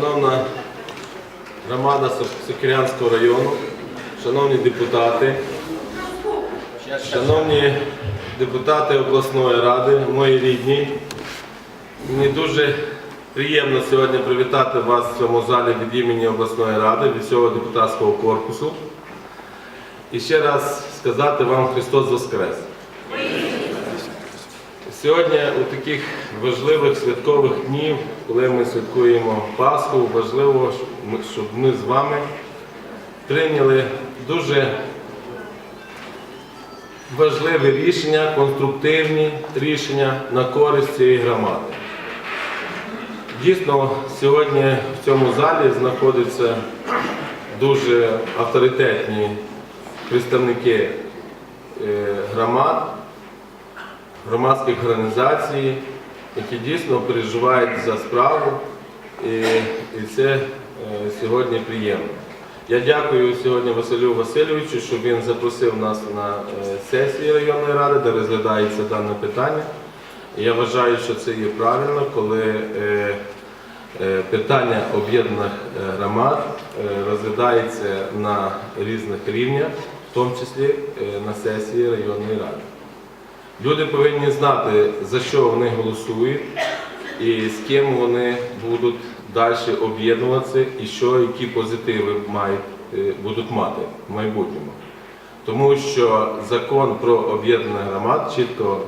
шановна громада Со- Сокирянського району, шановні депутати, шановні депутати обласної ради, мої рідні, мені дуже приємно сьогодні привітати вас в цьому залі від імені обласної ради, від всього депутатського корпусу. І ще раз сказати вам Христос Воскрес! Сьогодні у таких важливих святкових днів, коли ми святкуємо Пасху, важливо, щоб ми- з вами прийняли дуже важливі рішення, конструктивні рішення на користь цієї громади. Дійсно, сьогодні в цьому залі знаходяться дуже авторитетні представники е, громад, громадських організацій, які дійсно переживають за справу, і, і це е, сьогодні приємно. Я дякую сьогодні Василю Васильовичу, що він запросив нас на е, сесії районної ради, де розглядається дане питання. Я вважаю, що це є правильно, коли е, питання об'єднаних громад розглядається на різних рівнях, в тому числі на сесії районної ради. Люди повинні знати, за що вони голосують і з ким вони будуть далі об'єднуватися і що, які позитиви мають, е, будуть мати в майбутньому. Тому що закон про об'єднання громад чітко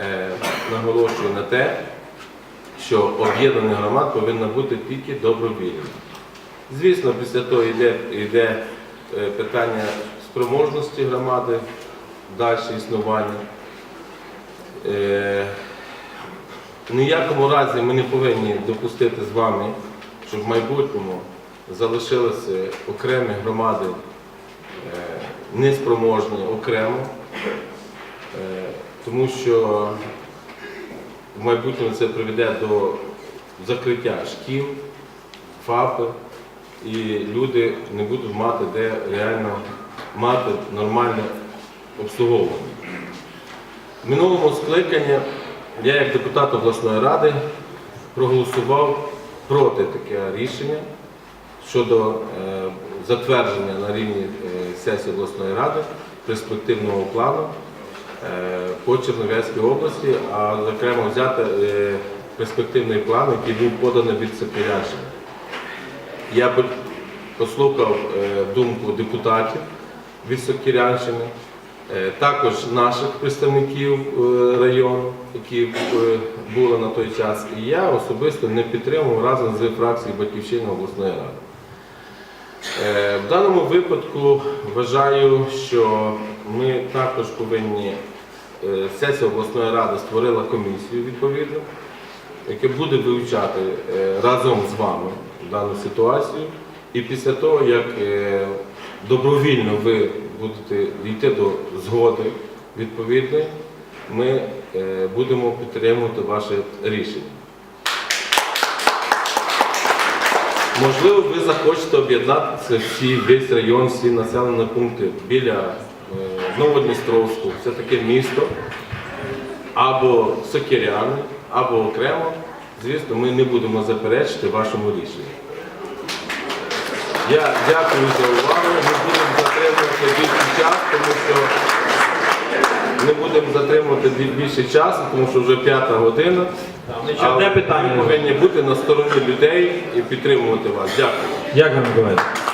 е, наголошує на те, що об'єднання громад повинно бути тільки добровільним. Звісно, після того йде, йде е, питання спроможності громади, далі існування. Е, ніякому разі ми не повинні допустити з вами, щоб в майбутньому залишилися окремі громади е, неспроможні окремо, е, тому що в майбутньому це приведе до закриття шкіл, ФАПи, і люди не будуть мати де реально мати нормальне обслуговування. В минулому скликанні я, як депутат обласної ради, проголосував проти таке рішення щодо е, затвердження на рівні е, сесії обласної ради перспективного плану е, по Чернівецькій області, а зокрема взяти перспективний план, який був поданий від Сокирянщини. Я послухав думку депутатів від Сокирянщини, е, також наших представників е, району, які е, були на той час. І я особисто не підтримував разом з фракцією Батьківщини обласної ради. Е, В даному випадку вважаю, що ми також повинні, е, сесія обласної ради створила комісію відповідну, яке буде вивчати е, разом з вами дану ситуацію. І після того, як е, добровільно ви будете йти до згоди відповідної, ми е, будемо підтримувати ваше рішення. Можливо, ви захочете об'єднатися всі, весь район, всі населені пункти біля е, Новодністровську, це таке місто, або Сокиряни, або окремо. Звісно, ми не будемо заперечити вашому рішенню. Я дякую за увагу. Затримувати більше час, тому що не будемо затримувати більше часу, тому що вже п'ята година. Одне не питання. Ми повинні бути на стороні людей і підтримувати вас. Дякую. Дякую, Миколаївич.